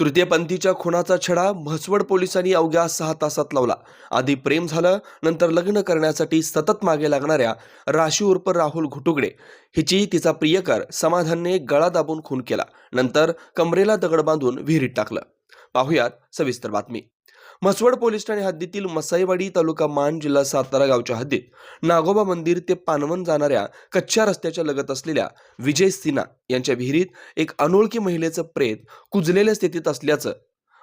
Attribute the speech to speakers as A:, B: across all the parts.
A: तृतीयपंथीच्या खुनाचा छडा म्हसवड पोलिसांनी अवघ्या सहा तासात लावला. आधी प्रेम झालं नंतर लग्न करण्यासाठी सतत मागे लागणाऱ्या राशी उर्फ राहुल घुटुगडे. हिची तिचा प्रियकर समाधानने गळा दाबून खून केला. नंतर कमरेला दगड बांधून विहिरीत टाकलं. पाहुयात सविस्तर बातमी. म्हसवड पोलीस ठाणे हद्दीतील मसाईवाडी तालुका मान जिल्हा सातारा गावच्या हद्दीत नागोबा मंदिर ते पानवन जाणाऱ्या कच्च्या रस्त्याच्या लगत असलेल्या विजय सिन्हा यांच्या विहिरीत एक अनोळखी महिलेचं प्रेत कुजलेल्या स्थितीत असल्याचं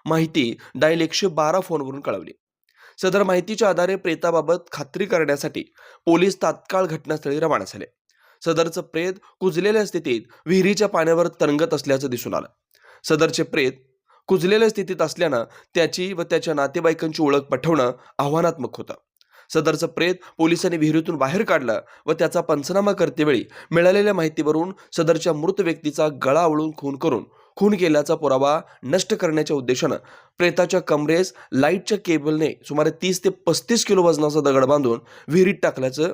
A: माहिती डायल एकशे बारा फोनवरून कळवली. सदर माहितीच्या आधारे प्रेताबाबत खात्री करण्यासाठी पोलीस तात्काळ घटनास्थळी रवाना झाले. सदरचं प्रेत कुजलेल्या स्थितीत विहिरीच्या पाण्यावर तरंगत असल्याचं दिसून आलं. सदरचे प्रेत कुजलेल्या स्थितीत असल्यानं त्याची व त्याच्या नातेवाईकांची ओळख पटवणं आव्हानात्मक होतं. सदरचं प्रेत पोलिसांनी विहिरीतून बाहेर काढलं व त्याचा पंचनामा करतेवेळी मिळालेल्या माहितीवरून सदरच्या मृत व्यक्तीचा गळा आवळून खून करून खून केल्याचा पुरावा नष्ट करण्याच्या उद्देशानं प्रेताच्या कमरेस लाईटच्या केबलने सुमारे तीस ते पस्तीस किलो वजनाचा दगड बांधून विहिरीत टाकल्याचं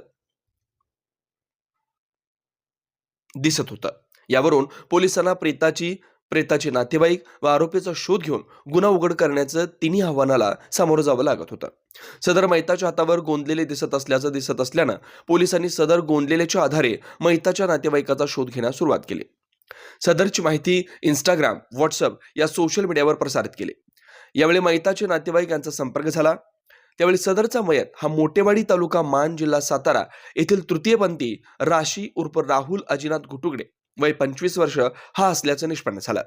A: दिसत होतं. यावरून पोलिसांना प्रेताची प्रेताचे नातेवाईक व आरोपीचा शोध घेऊन गुन्हा उघड करण्याचं तिन्ही आव्हानाला सामोरं जावं लागत होतं. सदर मैताच्या हातावर गोंदलेले दिसत असल्याचं दिसत असल्यानं पोलिसांनी सदर गोंदलेल्याच्या आधारे मैताच्या नातेवाईकाचा शोध घेण्यास सुरुवात केली. सदरची माहिती इंस्टाग्राम व्हॉट्सअप या सोशल मीडियावर प्रसारित केली. यावेळी मैताचे नातेवाईक यांचा संपर्क झाला. त्यावेळी सदरचा मयत हा मोटेवाडी तालुका मान जिल्हा सातारा येथील तृतीयपंथी राशी उर्फ राहुल अजिनाथ घुटुगडे वय पंचवीस वर्ष हा असल्याचं निष्पन्न झालं.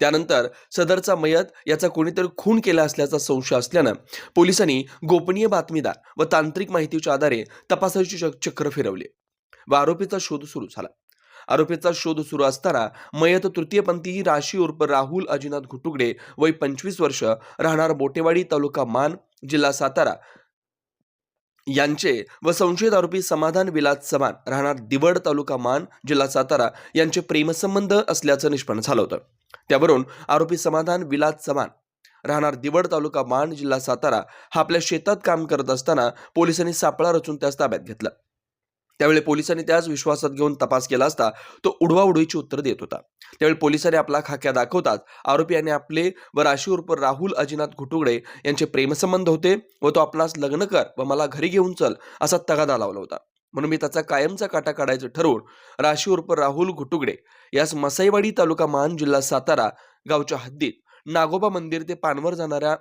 A: त्यानंतर सदरचा मयत याचा कोणीतरी खून केला असल्याचा संशय असल्यानं पोलिसांनी गोपनीय बातमीदार व तांत्रिक माहितीच्या आधारे तपासाची चक्र फिरवली व आरोपीचा शोध सुरू झाला. आरोपीचा शोध सुरू असताना मयत तृतीयपंथी राशी उर्फ राहुल अजिनाथ घुटुगडे वय पंचवीस वर्ष राहणार बोटेवाडी तालुका मान जिल्हा सातारा यांचे व संशयित आरोपी समाधान विलास चव्हाण राहणार दिवड तालुका मान जिल्हा सातारा यांचे प्रेमसंबंध असल्याचं निष्पन्न झालं होतं. त्यावरून आरोपी समाधान विलास चव्हाण राहणार दिवड तालुका मान जिल्हा सातारा हा आपल्या शेतात काम करत असताना पोलिसांनी सापळा रचून त्यास ताब्यात घेतलं. त्यावेळी पोलिसांनी त्याच विश्वासात घेऊन तपास केला असता तो उडवा उडवीची उत्तर देत होता. त्यावेळी पोलिसांनी आपला खाक्या दाखवताच आरोपी यांनी आपले व राशी उर्फ राहुल अजिनाथ घुटुगडे यांचे प्रेमसंबंध होते व तो आपणास लग्न कर व मला घरी घेऊन चल असा तगादा लावला होता. म्हणून मी त्याचा कायमचा काटा काढायचं ठरवून राशी उर्फ राहुल घुटुगडे यास मसाईवाडी तालुका मान जिल्हा सातारा गावच्या हद्दीत नागोबा मंदिर ते पानवर जाणाऱ्या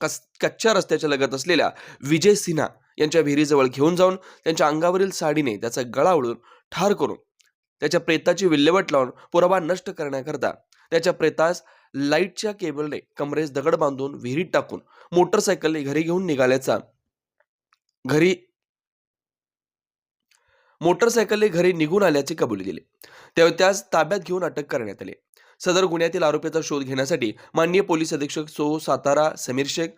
A: कस कच्च्या रस्त्याच्या लगत असलेल्या विजय सिन्हा यांच्या विहिरीजवळ घेऊन जाऊन त्यांच्या अंगावरील साडीने त्याचा गळा ओढून ठार करून त्याच्या प्रेताची विल्हेवाट लावून पुरावा नष्ट करण्याकरता त्याच्या प्रेतास लाईटच्या केबलने कमरेस दगड बांधून विहिरीत टाकून मोटरसायकलने घरी घेऊन निघाल्याचा घरी मोटरसायकलने घरी निघून आल्याची कबुली दिली त्यावेळी त्यास ताब्यात घेऊन अटक करण्यात आली. सदर गुन्ह्यातील आरोपीचा शोध घेण्यासाठी माननीय पोलीस अधीक्षक सो सातारा समीर शेख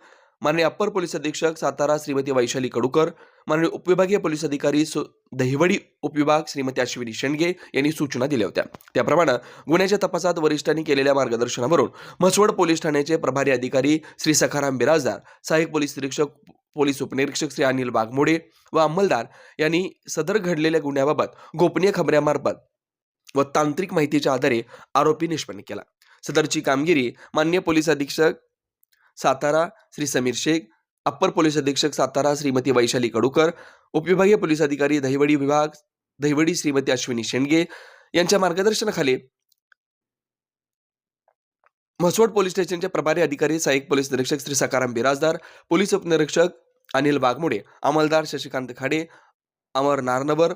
A: माननीय अप्पर पोलीस अधीक्षक सातारा श्रीमती वैशाली कडूकर माननीय उपविभागीय पोलीस अधिकारी सु दहिवडी उपविभाग श्रीमती अश्विनी शेंडगे यांनी सूचना दिल्या होत्या. त्याप्रमाणे गुन्ह्याच्या तपासात वरिष्ठांनी केलेल्या मार्गदर्शनावरून म्हसवड पोलीस ठाण्याचे प्रभारी अधिकारी श्री सखाराम बिराजदार सहाय्यक पोलीस निरीक्षक पोलीस उपनिरीक्षक श्री अनिल बागमोडे व अंमलदार यांनी सदर घडलेल्या गुन्ह्याबाबत गोपनीय खबऱ्यामार्फत व तांत्रिक माहितीच्या आधारे आरोपी निष्पन्न केला. सदरची कामगिरी मान्य पोलीस अधीक्षक सातारा श्री समीर शेख अप्पर पोलीस अधीक्षक सातारा श्रीमती वैशाली कडूकर उपविभागीय पोलीस अधिकारी दहिवडी विभाग दहिवडी श्रीमती अश्विनी शेंडगे यांच्या मार्गदर्शनाखाली म्हसवड पोलीस स्टेशनचे प्रभारी अधिकारी सहाय्यक पोलीस निरीक्षक श्री सकाराम बिराजदार पोलीस उपनिरीक्षक अनिल वाघमोडे अंमलदार शशिकांत खाडे अमर नारनवर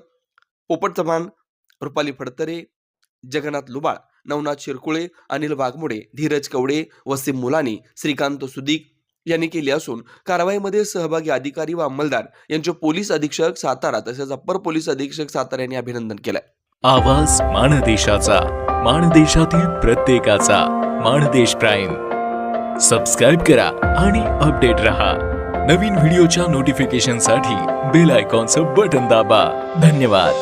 A: पोपट चव्हाण रुपाली फडतरे जगन्नाथ लुबाळ नवनाथ शिरकुळे अनिल वाघमोडे धीरज कवडे वसीम मुलानी श्रीकांत सुदीक यांनी केली असून कारवाईमध्ये सहभागी अधिकारी व अंमलदार यांचे पोलीस अधीक्षक सातारा तसेच अप्पर पोलीस अधीक्षक सातारा यांनी अभिनंदन केलंय.
B: आवाज माणदेशाचा माणदेशातील प्रत्येकाचा माणदेश प्राईम. सबस्क्राईब करा आणि अपडेट रहा. नवीन व्हिडिओच्या नोटिफिकेशनसाठी बेल आयकॉनचं बटन दाबा. धन्यवाद.